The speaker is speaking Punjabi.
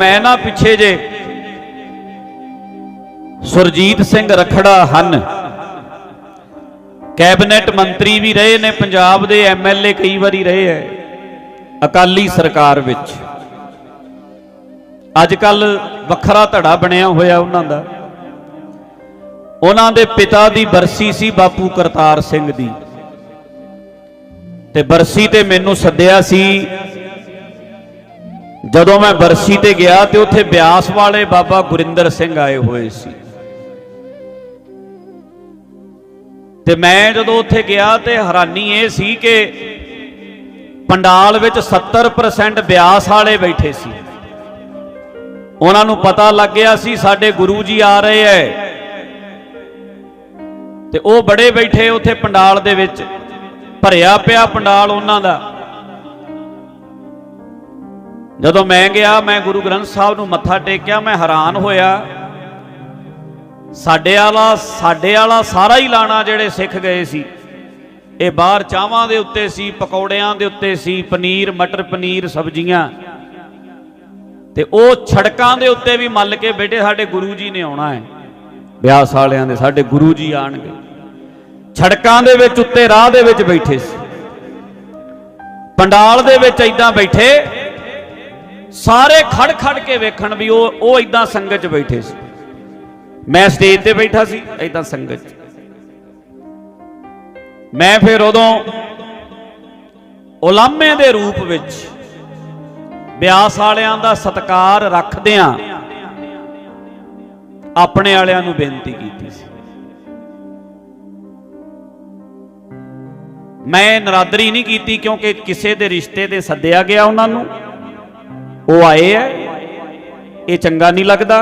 ਮੈਂ ਨਾ ਪਿੱਛੇ ਜੇ ਸੁਰਜੀਤ ਸਿੰਘ ਰਖੜਾ ਹਨ। ਕੈਬਨਿਟ ਮੰਤਰੀ ਵੀ ਰਹੇ ਨੇ, ਪੰਜਾਬ ਦੇ ਐਮਐਲਏ ਕਈ ਵਾਰੀ ਰਹੇ ਐ, ਅਕਾਲੀ ਸਰਕਾਰ ਵਿੱਚ। ਅੱਜ ਕੱਲ ਵੱਖਰਾ ਧੜਾ ਬਣਿਆ ਹੋਇਆ ਉਹਨਾਂ ਦਾ। ਉਹਨਾਂ ਦੇ ਪਿਤਾ ਦੀ ਬਰਸੀ ਸੀ ਬਾਪੂ ਕਰਤਾਰ ਸਿੰਘ ਦੀ। ਤੇ ਬਰਸੀ ਤੇ ਮੈਨੂੰ ਸੱਦਿਆ ਸੀ ਜਦੋਂ ਮੈਂ ਬਰਸੀ ਤੇ ਗਿਆ ਤੇ ਉੱਥੇ ਬਿਆਸ ਵਾਲੇ ਬਾਬਾ ਗੁਰਿੰਦਰ ਸਿੰਘ ਆਏ ਹੋਏ ਸੀ। ਤੇ ਮੈਂ ਜਦੋਂ ਉੱਥੇ ਗਿਆ ਤੇ ਹੈਰਾਨੀ ਇਹ ਸੀ ਕਿ ਪੰਡਾਲ ਵਿੱਚ 70% ਬਿਆਸ ਵਾਲੇ ਬੈਠੇ ਸੀ। ਉਹਨਾਂ ਨੂੰ ਪਤਾ ਲੱਗ ਗਿਆ ਸੀ ਸਾਡੇ ਗੁਰੂ ਜੀ ਆ ਰਹੇ ਐ। ਤੇ ਉਹ ਬੜੇ ਬੈਠੇ ਉੱਥੇ ਪੰਡਾਲ ਦੇ ਵਿੱਚ। ਭਰਿਆ ਪਿਆ ਪੰਡਾਲ ਉਹਨਾਂ ਦਾ। ਜਦੋਂ ਮੈਂ ਗਿਆ, ਮੈਂ ਗੁਰੂ ਗ੍ਰੰਥ ਸਾਹਿਬ ਨੂੰ ਮੱਥਾ ਟੇਕਿਆ, ਮੈਂ ਹੈਰਾਨ ਹੋਇਆ। ਸਾਡੇ ਵਾਲਾ ਸਾਡੇ ਵਾਲਾ ਸਾਰਾ ਹੀ ਲਾਣਾ ਜਿਹੜੇ ਸਿੱਖ ਗਏ ਸੀ। ਇਹ ਬਾਹਰ ਚਾਹਾਂ ਦੇ ਉੱਤੇ ਸੀ, ਪਕੌੜਿਆਂ ਦੇ ਉੱਤੇ ਸੀ, ਪਨੀਰ, ਮਟਰ, ਪਨੀਰ, ਸਬਜ਼ੀਆਂ। ਤੇ ਉਹ ਛੜਕਾਂ ਦੇ ਉੱਤੇ ਵੀ ਮੱਲ ਕੇ ਬੈਠੇ, ਸਾਡੇ ਗੁਰੂ ਜੀ ਨੇ ਆਉਣਾ ਹੈ। ਵਿਆਸ ਵਾਲਿਆਂ ਦੇ ਸਾਡੇ ਗੁਰੂ ਜੀ ਆਣਗੇ। ਛੜਕਾਂ ਦੇ ਵਿੱਚ ਉੱਤੇ ਰਾਹ ਦੇ ਵਿੱਚ ਬੈਠੇ ਸੀ। ਪੰਡਾਲ ਦੇ ਵਿੱਚ ਐਦਾਂ ਬੈਠੇ ਸਾਰੇ ਖੜ ਖੜ ਕੇ ਵੇਖਣ ਵੀ ਉਹ ਉਹ ਐਦਾਂ ਸੰਗਤ 'ਚ ਬੈਠੇ ਸੀ। ਮੈਂ ਸਟੇਜ ਤੇ ਬੈਠਾ ਸੀ ਐਦਾਂ ਸੰਗਤ 'ਚ। ਮੈਂ ਫਿਰ ਉਦੋਂ ਉਲਾਮੇ ਦੇ ਰੂਪ ਵਿੱਚ ਬਿਆਸ ਵਾਲਿਆਂ ਦਾ ਸਤਕਾਰ ਰੱਖਦਿਆਂ ਆਪਣੇ ਵਾਲਿਆਂ ਨੂੰ ਬੇਨਤੀ ਕੀਤੀ ਸੀ। ਮੈਂ ਨਰਾਦਰੀ ਨਹੀਂ ਕੀਤੀ ਕਿਉਂਕਿ ਕਿਸੇ ਦੇ ਰਿਸ਼ਤੇ ਤੇ ਸੱਦਿਆ ਗਿਆ ਉਹਨਾਂ ਨੂੰ। ਉਹ ਆਏ ਐ ਇਹ ਚੰਗਾ ਨਹੀਂ ਲੱਗਦਾ।